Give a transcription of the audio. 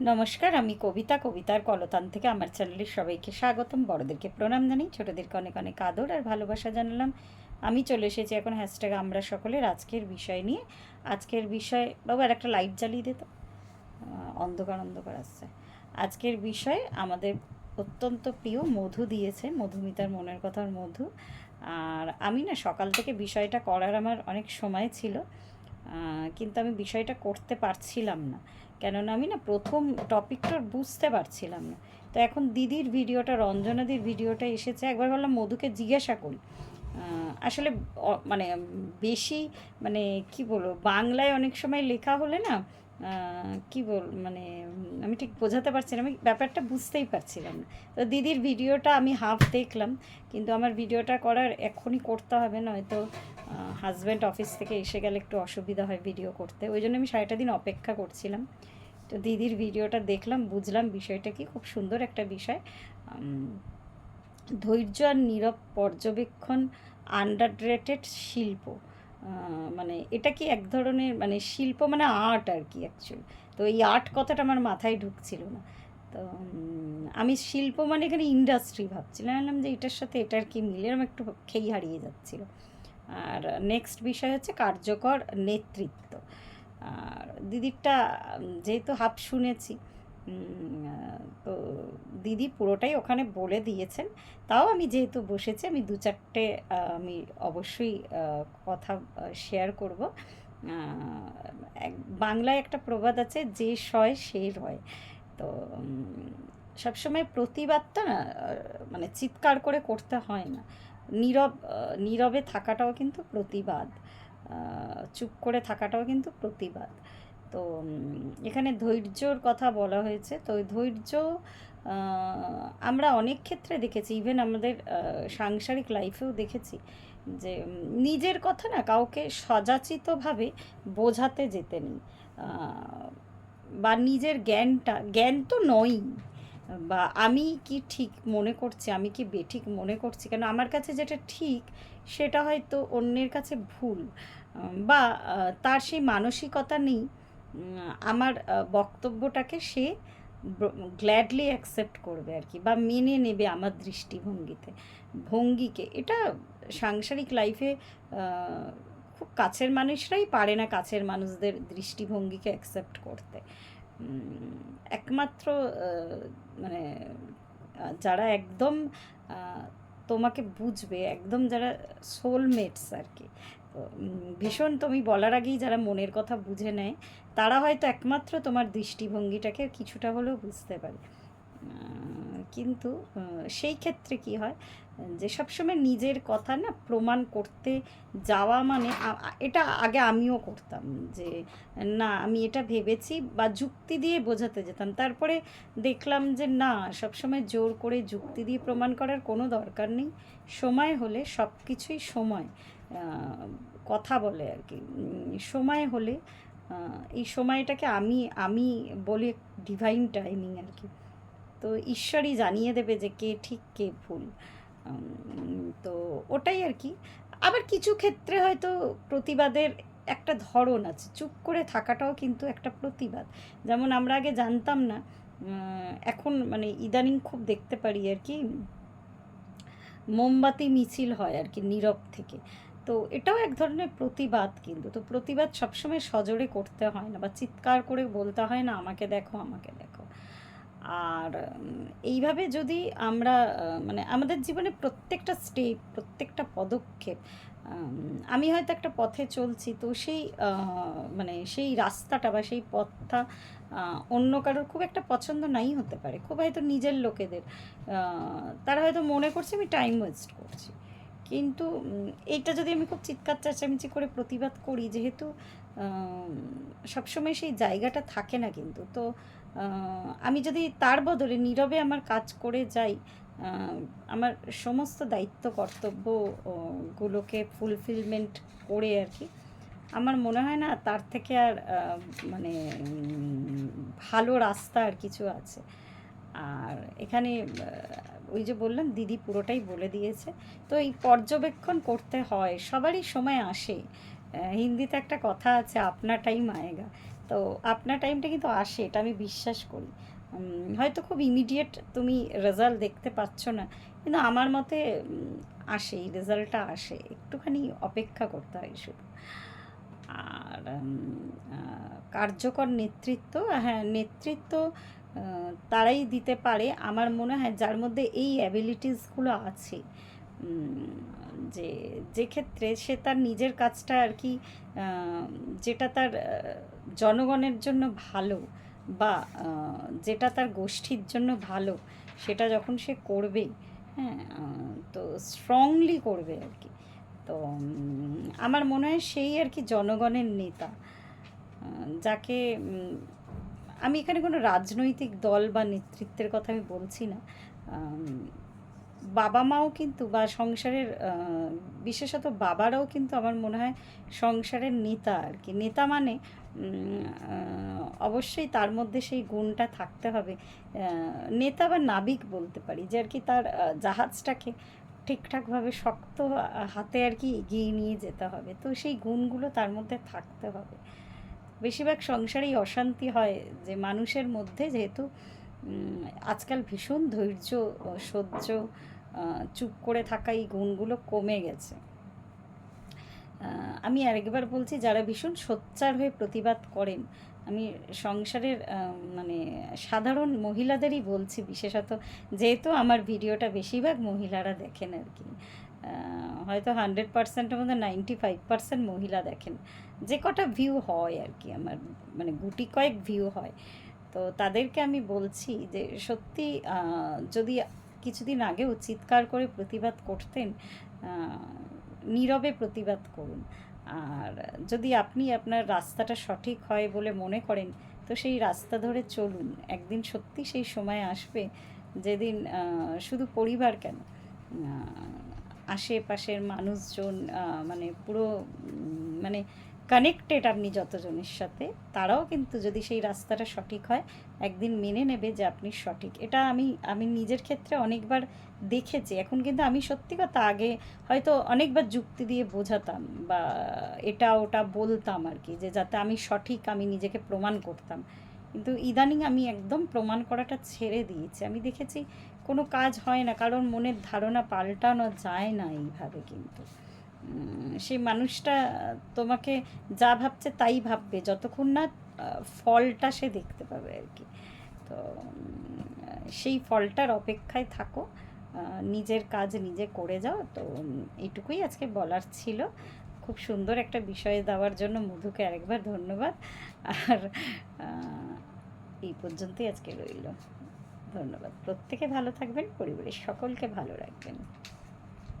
নমস্কার, আমি কবিতা। কবিতার কলতান থেকে আমার চ্যানেলের সবাইকে স্বাগতম। বড়দেরকে প্রণাম জানাই, ছোটদেরকে অনেক অনেক আদর আর ভালোবাসা জানালাম। আমি চলে এসেছি এখন হ্যাশট্যাগ আমরা সকলের আজকের বিষয় নিয়ে। আজকের বিষয়, বাবু, আর একটা লাইট জ্বালিয়ে দিত অন্ধকার অন্ধকার আসছে। আজকের বিষয়, আমাদের অত্যন্ত প্রিয় মধু দিয়েছে। মধুমিতার মনের কথার মধু। আর আমি না সকাল থেকে বিষয়টা করার আমার অনেক সময় ছিল। কিন্তু আমি বিষয়টা করতে পারছিলাম না। কেননা আমি না প্রথম টপিকটা বুঝতে পারছিলাম না। তো এখন দিদির ভিডিওটা, রঞ্জনাদির ভিডিওটা এসেছে, একবার বললাম মধুকে জিজ্ঞাসা করি। আসলে মানে বেশি মানে কি বলব, বাংলায় অনেক সময় লেখা হলে না কি বল মানে আমি ঠিক বোঝাতে পারছি না, আমি ব্যাপারটা বুঝতেই পারছিলাম না। তো দিদির ভিডিওটা আমি হাফ দেখলাম, কিন্তু আমার ভিডিওটা করার এখনই করতে হবে, নয়তো হাজব্যান্ড অফিস থেকে এসে গেলে একটু অসুবিধা হয় ভিডিও করতে। ওই জন্য আমি সারাটা দিন অপেক্ষা করছিলাম। তো দিদির ভিডিওটা দেখলাম, বুঝলাম বিষয়টা কি, খুব সুন্দর একটা বিষয়। ধৈর্য আর নীরব পর্যবেক্ষণ আন্ডার রেটেড শিল্প মানে এটা কি এক ধরনের মানে শিল্প মানে আর্ট আর কি অ্যাকচুয়ালি তো এই আর্ট কথাটা আমার মাথায় ঢুকছিল না। তো আমি শিল্প মানে এখানে ইন্ডাস্ট্রি ভাবছিলাম। আমি বললাম যে এটার সাথে এটার কি মিলে? এরকম একটু খেই হারিয়ে যাচ্ছিল। আর নেক্সট বিষয় হচ্ছে কার্যকর নেতৃত্ব। আর দিদিরটা যেহেতু হাফ শুনেছি তো দিদি পুরোটাই ওখানে বলে দিয়েছেন। তাও আমি যেহেতু বসেছি, আমি দু চারটে আমি অবশ্যই কথা শেয়ার করব। বাংলায় একটা প্রবাদ আছে, যে সয় সে রয়। তো সবসময় প্রতিবাদটা না মানে চিৎকার করে করতে হয় না। নীরব নীরবে থাকাটাও কিন্তু প্রতিবাদ। চুপ করে থাকাটাও কিন্তু প্রতিবাদ। তো এখানে ধৈর্যর কথা বলা হয়েছে। তো ধৈর্য আমরা অনেক ক্ষেত্রে দেখেছি ইভেন আমাদের সাংসারিক লাইফেও দেখেছি যে নিজের কথা না কাউকে সজাচিতভাবে বোঝাতে যেতে নেই। বা নিজের জ্ঞানটা, জ্ঞান তো নয়ই। বা আমি কি ঠিক মনে করছি, আমি কি বেঠিক মনে করছি? কেন আমার কাছে যেটা ঠিক সেটা হয়তো অন্যের কাছে ভুল। বা তার সেই মানসিকতা নেই। আমার বক্তব্যটাকে সে গ্ল্যাডলি অ্যাকসেপ্ট করবে আর কি, বা মেনে নেবে আমার দৃষ্টিভঙ্গিতে। ভঙ্গিকে, এটা সাংসারিক লাইফে খুব কাছের মানুষরাই পারে না কাছের মানুষদের দৃষ্টিভঙ্গিকে অ্যাকসেপ্ট করতে। একমাত্র মানে যারা একদম তোমাকে বুঝবে, একদম যারা সোলমেটস আর কি। তো ভীষণ তুমি বলার আগেই যারা মনের কথা বুঝে নেয়, তারা হয়তো একমাত্র তোমার দৃষ্টিভঙ্গিটাকে কিছুটা হলেও বুঝতে পারে কিন্তু সেই ক্ষেত্রে কি হয়, যে সবসময় নিজের কথা না প্রমাণ করতে যাওয়া মানে এটা আগে আমিও করতাম যে, না, আমি এটা ভেবেছি বা যুক্তি দিয়ে বোঝাতে যেতাম। তারপরে দেখলাম যে, না, সবসময় জোর করে যুক্তি দিয়ে প্রমাণ করার কোনো দরকার নেই। সময় হলে সব কিছুই সময় কথা বলে আর কি। সময় হলে এই সময়টাকে আমি আমি বলি ডিভাইন টাইমিং আর কি। তো ঈশ্বরই জানিয়ে দেবে যে কে ঠিক কে ভুল। তো ওটাই আর কি। আবার কিছু ক্ষেত্রে হয়তো প্রতিবাদের একটা ধরন আছে, চুপ করে থাকাটাও কিন্তু একটা প্রতিবাদ। যেমন আমরা আগে জানতাম না এখন মানে ইদানিং খুব দেখতে পারি আর কি, মোমবাতি মিছিল হয় আর কি নীরব থেকে। তো এটাও এক ধরনের প্রতিবাদ কিন্তু। তো প্রতিবাদ সবসময় সজোরে করতে হয় না বা চিৎকার করে বলতে হয় না, আমাকে দেখো আমাকে দেখো। আর এইভাবে যদি আমরা মানে আমাদের জীবনে প্রত্যেকটা স্টেপ প্রত্যেকটা পদক্ষেপ আমি হয়তো একটা পথে চলছি তো সেই মানে সেই রাস্তাটা বা সেই পথটা অন্য কারোর খুব একটা পছন্দ নাই হতে পারে। খুব হয়তো নিজের লোকেদের তারা হয়তো মনে করছে আমি টাইম ওয়েস্ট করছি। কিন্তু এইটা যদি আমি খুব চিৎকার, চেঁচামেচি করে প্রতিবাদ করি, যেহেতু সবসময় সেই জায়গাটা থাকে না কিন্তু, তো আমি যদি তার বদলে নীরবে আমার কাজ করে যাই আমার সমস্ত দায়িত্ব, কর্তব্য গুলোকে ফুলফিলমেন্ট করে আর কি, আমার মনে হয় না তার থেকে আর মানে ভালো রাস্তা আর কিছু আছে। আর এখানে ওই যে বললাম, দিদি পুরোটাই বলে দিয়েছে। তো এই পর্যবেক্ষণ করতে হয়, সবারই সময় আসে। হিন্দিতে একটা কথা আছে, আপনা টাইম আয়েগা তো আপনার টাইমটা কিন্তু আসে, এটা আমি বিশ্বাস করি। হয়তো খুব ইমিডিয়েট তুমি রেজাল্ট দেখতে পাচ্ছ না, কিন্তু আমার মতে আসে, এই রেজাল্টটা আসে। একটুখানি অপেক্ষা করতে হয় শুধু। আর কার্যকর নেতৃত্ব হ্যাঁ নেতৃত্ব তারাই দিতে পারে। আমার মনে হয় যার মধ্যে এই অ্যাবিলিটিসগুলো আছে যে যে ক্ষেত্রে সে তার নিজের কাজটা আর কি যেটা তার জনগণের জন্য ভালো বা যেটা তার গোষ্ঠীর জন্য ভালো, সেটা যখন সে করবে হ্যাঁ তো স্ট্রংলি করবে আর কি। তো আমার মনে হয় সেই আর কি জনগণের নেতা যাকে আমি এখানে কোনো রাজনৈতিক দল বা নেতৃত্বের কথা আমি বলছি না বাবা মাও কিন্তু বা সংসারের বিশেষত বাবারাও কিন্তু আমার মনে হয় সংসারের নেতা আর কি। নেতা মানে অবশ্যই তার মধ্যে সেই গুণটা থাকতে হবে। নেতা বা নাবিক বলতে পারি, যে আর কি তার জাহাজটাকে ঠিকঠাকভাবে শক্ত হাতে আর কি এগিয়ে নিয়ে যেতে হবে। তো সেই গুণগুলো তার মধ্যে থাকতে হবে। বেশিরভাগ সংসারেই অশান্তি হয় যে মানুষের মধ্যে যেহেতু আজকাল ভীষণ ধৈর্য সহ্য চুপ করে থাকা এই গুণগুলো কমে গেছে। আমি আরেকবার বলছি, যারা ভীষণ সোচ্চার হয়ে প্রতিবাদ করেন, আমি সংসারের মানে সাধারণ মহিলাদেরই বলছি, বিশেষত যেহেতু আমার ভিডিওটা বেশিরভাগ মহিলারা দেখেন আর কি। হয়তো হান্ড্রেড পার্সেন্টের মধ্যে নাইনটি ফাইভ পার্সেন্ট মহিলা দেখেন। যে কটা ভিউ হয় আর কি, আমার মানে গুটি কয়েক ভিউ হয়। তো তাদেরকে আমি বলছি যে, সত্যি যদি কিছুদিন আগেও চিৎকার করে প্রতিবাদ করতেন নীরবে প্রতিবাদ করুন। আর যদি আপনি আপনার রাস্তাটা সঠিক হয় বলে মনে করেন, তো সেই রাস্তা ধরে চলুন। একদিন সত্যি সেই সময় আসবে যেদিন শুধু পরিবার কেন? আশেপাশের মানুষজন মানে পুরো মানে কানেক্টেড আপনি যতজনের সাথে, তারাও কিন্তু যদি সেই রাস্তাটা সঠিক হয়, একদিন মেনে নেবে যে আপনি সঠিক। এটা আমি আমি নিজের ক্ষেত্রে অনেকবার দেখেছি। এখন কিন্তু আমি সত্যি কথা আগে হয়তো অনেকবার যুক্তি দিয়ে বোঝাতাম বা এটা ওটা বলতাম আর কি যে যাতে আমি সঠিক, আমি নিজেকে প্রমাণ করতাম। কিন্তু ইদানিং আমি একদম প্রমাণ করাটা ছেড়ে দিয়েছি। আমি দেখেছি কোনো কাজ হয় না কারণ মনের ধারণা পাল্টানো যায় না এইভাবে কিন্তু। সেই মানুষটা তোমাকে যা ভাবছে তাই ভাববে যতক্ষণ না ফলটা সে দেখতে পাবে আর কি। তো সেই ফলটার অপেক্ষায় থাকো নিজের কাজ নিজে করে যাও। তো উম, এইটুকুই আজকে বলার ছিল। খুব সুন্দর একটা বিষয় দেওয়ার জন্য মধুকে আরেকবার ধন্যবাদ। আর এই পর্যন্তই আজকে রইল। ধন্যবাদ। প্রত্যেকে ভালো থাকবেন পরিবারের সকলকে ভালো রাখবেন।